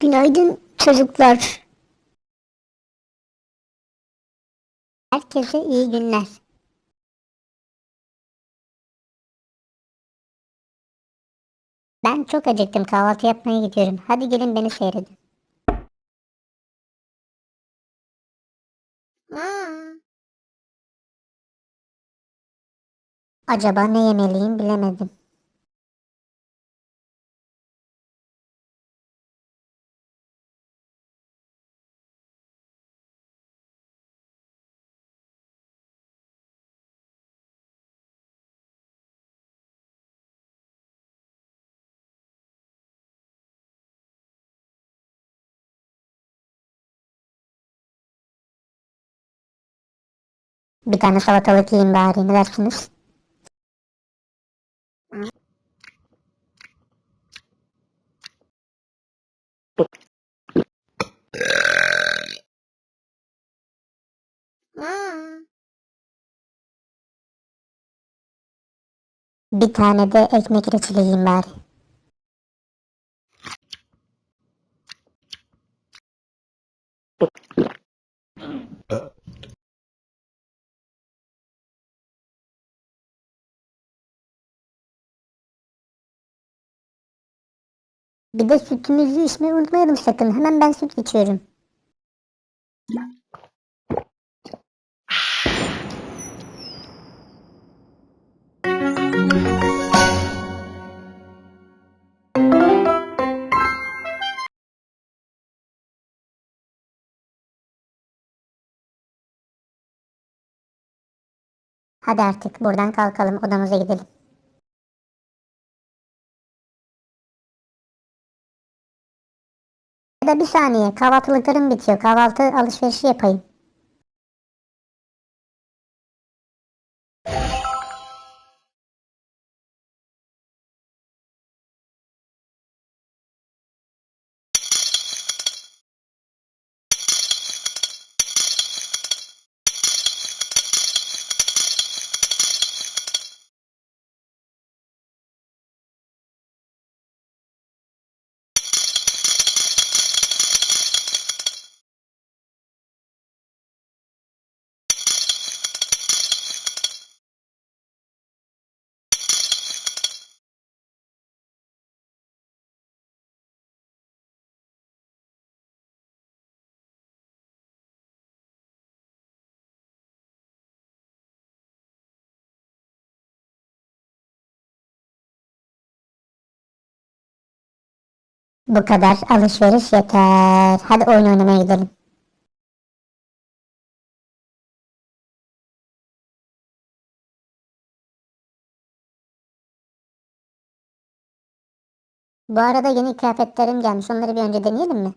Günaydın çocuklar. Herkese iyi günler. Ben çok acıktım. Kahvaltı yapmaya gidiyorum. Hadi gelin beni seyredin. Acaba ne yemeliyim bilemedim. Bir tane salatalık yiyeyim bari. Ne dersiniz? Bir tane de ekmek reçeli yiyeyim bari. Bir de sütümüzü içmeyi unutmayalım sakın. Hemen ben süt içiyorum. Hadi artık buradan kalkalım odamıza gidelim. Ya da bir saniye kahvaltılıklarım bitiyor. Kahvaltı alışverişi yapayım. Bu kadar alışveriş yeter. Hadi oyun oynamaya gidelim. Bu arada yeni kıyafetlerim gelmiş. Onları bir önce deneyelim mi?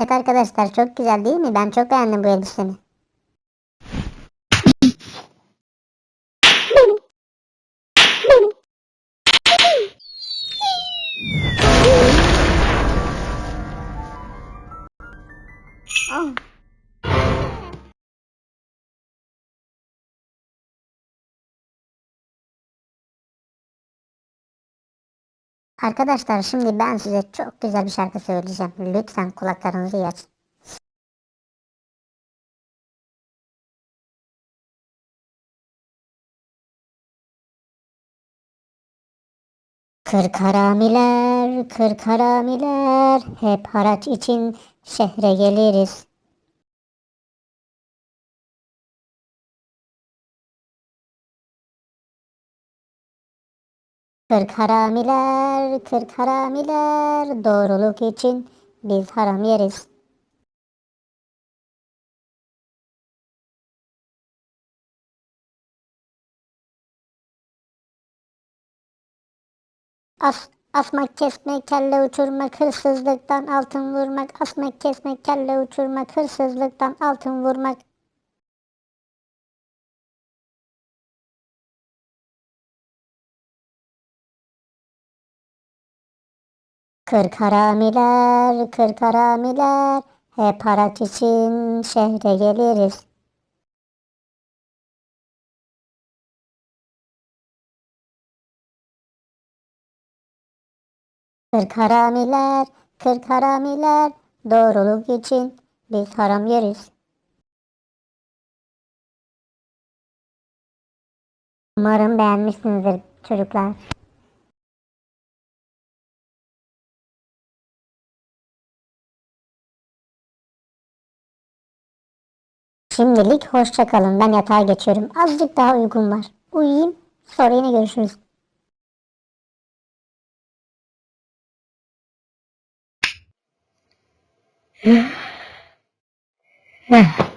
Evet arkadaşlar çok güzel değil mi? Ben çok beğendim bu elbisemi. Arkadaşlar şimdi ben size çok güzel bir şarkı söyleyeceğim. Lütfen kulaklarınızı iyi açın. Kırk haramiler, kırk haramiler, hep haraç için şehre geliriz. Kırk haramiler, kırk haramiler, doğruluk için biz haram yeriz. As, asmak kesmek, kelle uçurmak, hırsızlıktan altın vurmak. Asmak kesmek, kelle uçurmak, hırsızlıktan altın vurmak. Kırk haramiler, kırk haramiler, hep haraç için şehre geliriz. Kırk haramiler, kırk haramiler, doğruluk için biz haram yeriz. Umarım beğenmişsinizdir çocuklar. Şimdilik hoşça kalın. Ben yatağa geçiyorum. Azıcık daha uykum var. Uyuyayım. Sonra yine görüşürüz. Heh.